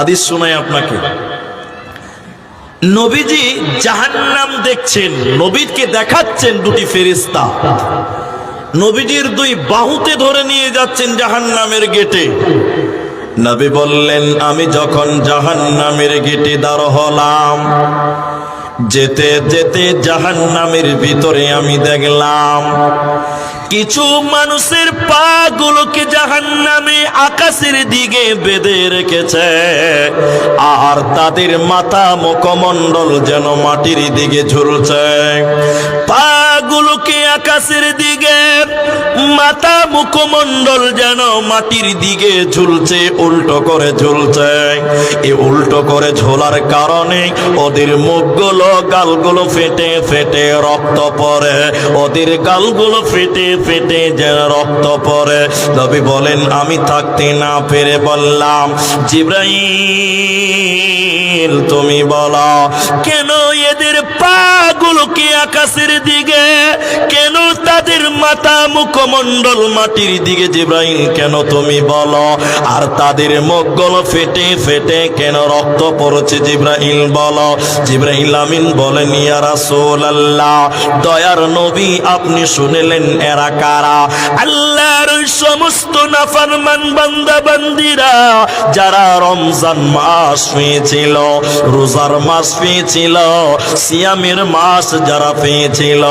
হাদিস শোনাই আপনাকে। নবীজি জাহান্নাম দেখছেন, নবীকে দেখাচ্ছেন দুটি ফেরিস্তা নবীজির দুই বাহুতে ধরে নিয়ে যাচ্ছেন জাহান্নামের গেটে। নবী বললেন, আমি যখন জাহান্নামের গেটে দাঁড় হলাম, যেতে যেতে জাহান্নামের ভিতরে আমি দেখলাম কিছু মানুষের পা গুলোকে জাহান্নামে আকাশের দিকে বেঁধে রেখেছে, আর তাদের মাথা মুখমণ্ডল যেন মাটির দিকে ঝুলছে। পা গুলোকে আকাশের দিকে, মাথা মুখমণ্ডল যেন মাটির দিকে ঝুলছে, উল্টো করে ঝুলছে। এ উল্টো করে ঝোলার কারণে ওদের মুখগুলো, গালগুলো ফেটে ফেটে রক্ত পরে ওদের গালগুলো ফেটে ফেটে যে রক্ত পরে নবী বলেন, আমি থাকতে না পেরে বললাম, জিব্রাইল, তুমি বলো, কেন এদের পাগুলোকে আকাশের দিকে, কেন তাদের মাথা মুখমণ্ডল মাটির দিকে জিব্রাইল? কেন তুমি বলো? আর তাদের মুখগুলো ফেটে ফেটে কেন রক্ত পড়ছে জিব্রাইল বলো? জিব্রাইল আমিন বলেন, ইয়া রাসূলুল্লাহ, দয়ার নবী আপনি শুনলেন এরা কারা? আল্লাহর সমস্ত নাফরমান বান্দা বান্দিরা যারা রমজান মাস পেয়েছিল, রোজার মাস পেয়েছিল, সিয়ামের মাস যারা পেয়েছিল,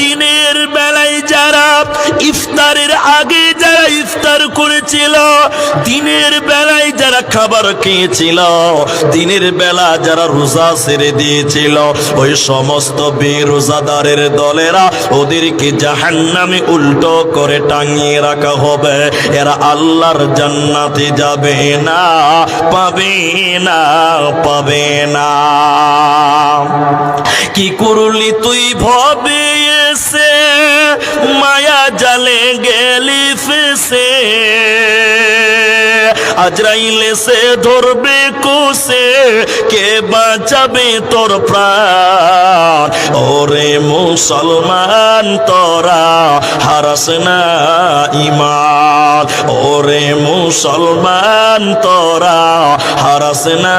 দিনের বেলায় যারা ইফতারের আগে যারা করেছিল দিনের বেলায় যারা খাবার খেয়েছিল, দিনের বেলা যারা রোজা ছেড়ে দিয়েছিল, ওই সমস্ত বেরোজাদারের দলেরা ওদেরকে জাহান্নামে উল্টো করে টাঙিয়ে রাখা হবে। এরা আল্লাহর জান্নাতে যাবে না, পাবে না পাবে না। কি করলি তুই ভবে এসে? মায়া জালে গেলি ফেসে। আজরাইলে সে ধরবে কোষে। কে বাঁচাবে তোর প্রাণ? মুসলমান তোরা হারাস না ইমান ওরে মুসলমান তোরা হারাস না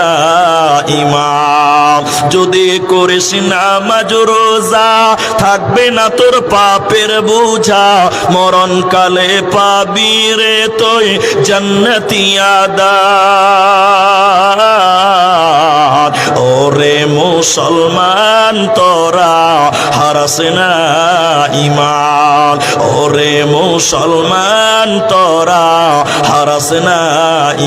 ইমান যদি করিস না মাজ রোজা, থাকবে না তোর পাপের বোঝা। মরণ কালে পাবি রে তুই জান্নাতি আদার ওরে মুসলমান তোরা হারাস না ইমান। ওরে মুসলমান তোরা হারাস না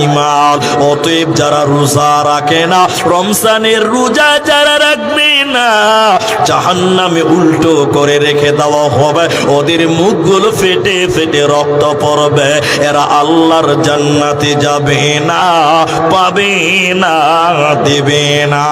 ইমান অতএব যারা রোজা রাখে না, রমজানের রোজা যারা রাখবে না, জাহান্নামে উল্টো করে রেখে দেওয়া হবে। ওদের মুখগুলো ফেটে ফেটে রক্ত পড়বে। এরা আল্লাহর জান্নাতে যাবে না, পাবে না, দেবে না।